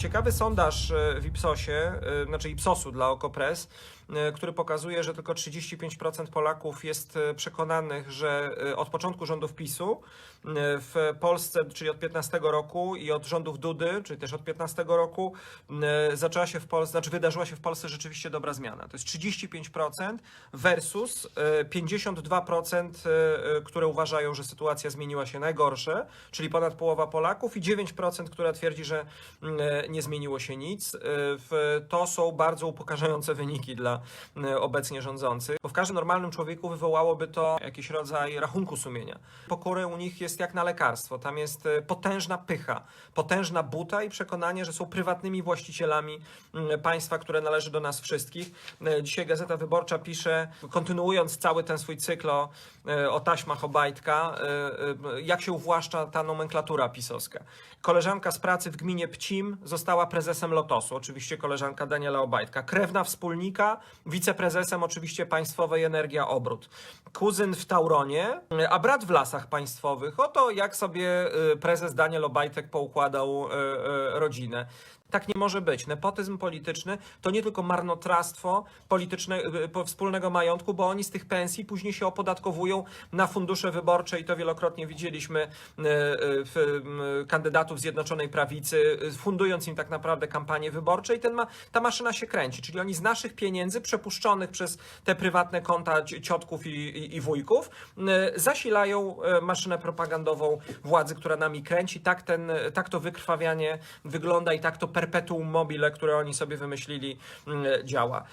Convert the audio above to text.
Ciekawy sondaż e, w Ipsosie, e, znaczy Ipsosu dla Okopres, e, który pokazuje, że tylko 35% Polaków jest przekonanych, że od początku rządów PiSu w Polsce, czyli od 15 roku i od rządów Dudy, czyli też od 15 roku, zaczęła się w Polsce, znaczy wydarzyła się w Polsce rzeczywiście dobra zmiana. To jest 35% versus e, 52%, e, e, które uważają, że sytuacja zmieniła się na gorsze, czyli ponad połowa Polaków i 9%, która twierdzi, że mm, nie zmieniło się nic. E, To są bardzo upokarzające wyniki dla e, obecnie rządzących, bo w każdym normalnym człowieku wywołałoby to jakiś rodzaj rachunku sumienia. Pokory u nich jest jak na lekarstwo. Tam jest e, potężna pycha, potężna buta i przekonanie, że są prywatnymi właścicielami państwa, które należy do nas wszystkich. Dzisiaj Gazeta Wyborcza pisze, kontynuując cały ten swój cykl o, o taśmach Obajtka, jak się uwłaszcza ta nomenklatura pisowska. Koleżanka z pracy w gminie Pcim została prezesem Lotosu, oczywiście koleżanka Daniela Obajtka. Krewna wspólnika, wiceprezesem oczywiście Państwowej Energia Obrót. Kuzyn w Tauronie, a brat w Lasach Państwowych. Oto jak sobie y, prezes Daniel Obajtek poukładał y, y, rodzinę. Tak nie może być. Nepotyzm polityczny to nie tylko marnotrawstwo polityczne, po- wspólnego majątku, bo oni z tych pensji później się opodatkowują na fundusze wyborcze i to wielokrotnie widzieliśmy w, kandydatów Zjednoczonej Prawicy, fundując tak naprawdę kampanie wyborcze i ten ma, ta maszyna się kręci. Czyli oni z naszych pieniędzy przepuszczonych przez te prywatne konta ci- ciotków i, i, i wujków y, zasilają y, maszynę propagandową władzy, która nami kręci. Tak, ten, tak to wykrwawianie wygląda i tak to perpetuum mobile, które oni sobie wymyślili, mm, działa.